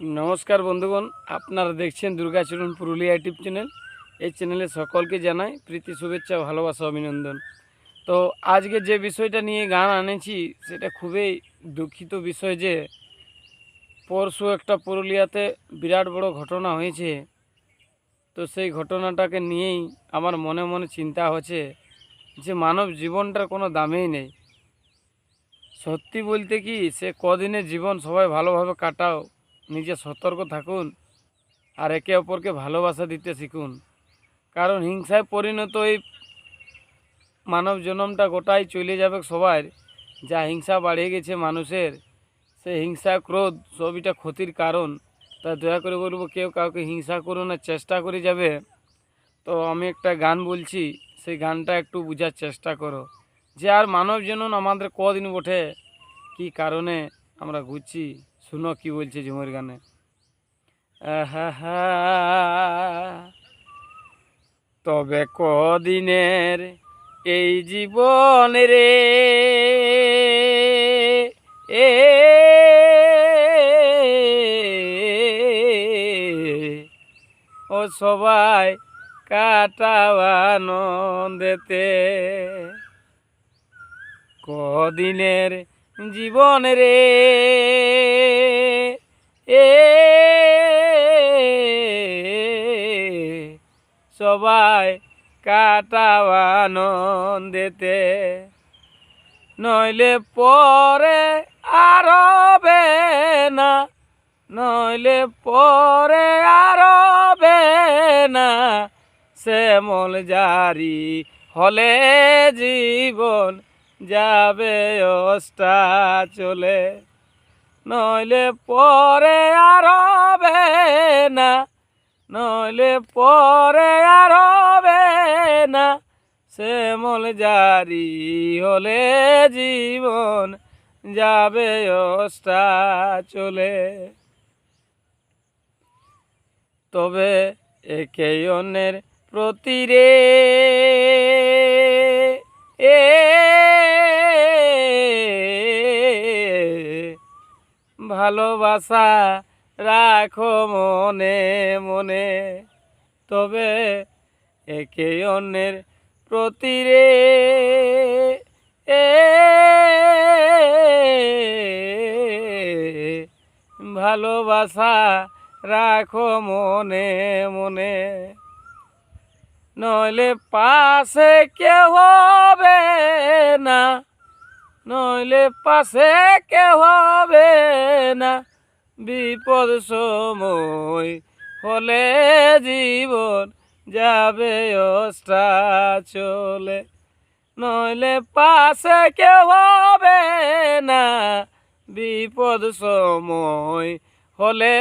নমস্কার বন্ধুগণ, আপনারা দেখছেন দুর্গাচরণ পুরুলিয়া ইউটিউব চ্যানেল। এই চ্যানেলে সকলকে জানাই প্রীতি, শুভেচ্ছা, ভালোবাসা, অভিনন্দন। তো আজকে যে বিষয়টা নিয়ে গান আনেছি, সেটা খুবই দুঃখিত বিষয় যে, পরশু একটা পুরুলিয়াতে বিরাট বড় ঘটনা হয়েছে। তো সেই ঘটনাটাকে নিয়েই আমার মনে মনে চিন্তা হচ্ছে যে, মানব জীবনটার কোনো দামেই নেই। সত্যি বলতে কি, সে কদিনের জীবন সবাই ভালোভাবে কাটাও নিজে সতর্ক থাকুন আর একে অপরকে ভালোবাসা দিতে শিখুন। কারণ হিংসায় পরিণত এই মানব জনমটা গোটাই চলে যাবে সবার। যা হিংসা বাড়িয়ে গেছে মানুষের সে হিংসা, ক্রোধ সবইটা ক্ষতির কারণ। তা দয়া করে বলব, কেউ কাউকে হিংসা করো না, চেষ্টা করে যাবে। তো আমি একটা গান বলছি, সেই গানটা একটু বোঝার চেষ্টা করো। যে আর মানব জনন আমাদের কদিন ওঠে কি কারণে আমরা ঘুরছি? শুনো কি বলছে ঝুমুর গানে। তবে কদিনের এই জীবন রে। এ ও সবাই কাটাবানন্দেতে কদিনের জীবন রে। এ সবাই কাটাবানন্দেতে নইলে পরে আরবে না, নইলে পরে আরবে না। শ্যামল জারি হলে জীবন যাবে অষ্টা চলে নইলে পরে আরবে না। নইলে পরে আরবে না। শ্যামল জারি হলে জীবন যাবে অষ্টা চলে। তবে একে অন্যের প্রতি রে, এ ভালোবাসা রাখো মনে মনে। তবে একে অন্যের প্রতি রে ভালোবাসা রাখো মনে মনে। নইলে পাশে না নইলে পাশে কেউ হবে না। বিপদ সময় হলে জীবন যাবে অষ্টা চলে। নইলে পাশে কেউ হবে না। বিপদ সময় হলে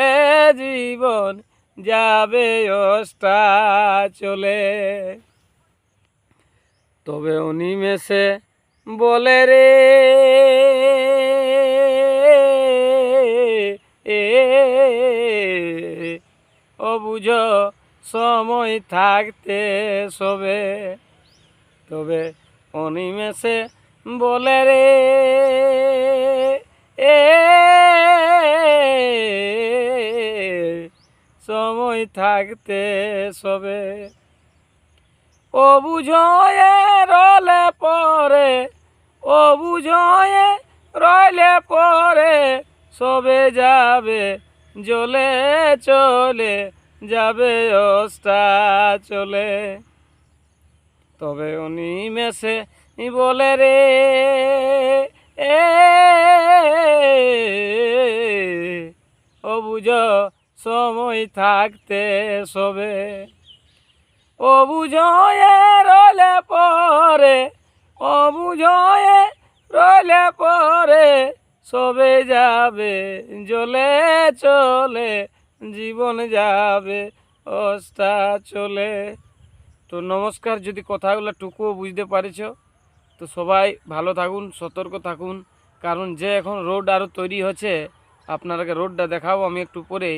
জীবন যাবে অষ্টা চলে। তবে অনিমেষে বলে রে, এ, ও সময় থাকতে সবে, তবে অনিমেষে বলে রে, এ, সময় থাকতে সবে। ও বুঝয়ে রলে পরে ও বুঝয়ে রইলে পরে সবে যাবে জলে চলে যাবে অষ্টা চলে। তবে উনি মেসে বলে রে, এ ও সময় থাকতে সবে। ও রলে পরে ও বুঝয়ে রলে পরে সবে যাবে জলে চলে জীবন যাবে অষ্টা চলে। তো নমস্কার, যদি কথাগুলো টুকুও বুঝতে পারেছ, তো সবাই ভালো থাকুন, সতর্ক থাকুন, কারণ যে এখন রোড আরও তৈরি হচ্ছে আপনারাকে রোডটা দেখাবো আমি একটু পরে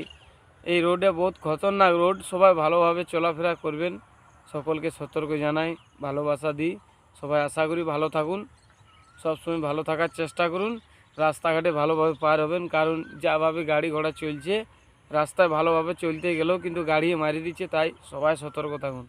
এই রোডে বহুত খতরনাক রোড, সবাই ভালোভাবে চলাফেরা করবেন, সকলকে সতর্ক জানাই, ভালোবাসা দিই। সবাই আশা করি ভালো থাকুন। সবসময় ভালো থাকার চেষ্টা করুন। রাস্তাঘাটে ভালোভাবে পার হবেন, কারণ যাভাবে গাড়ি ঘোড়া চলছে, রাস্তায় ভালোভাবে চলতে গেলেও কিন্তু গাড়ি মারি দিচ্ছে, তাই সবাই সতর্ক থাকুন।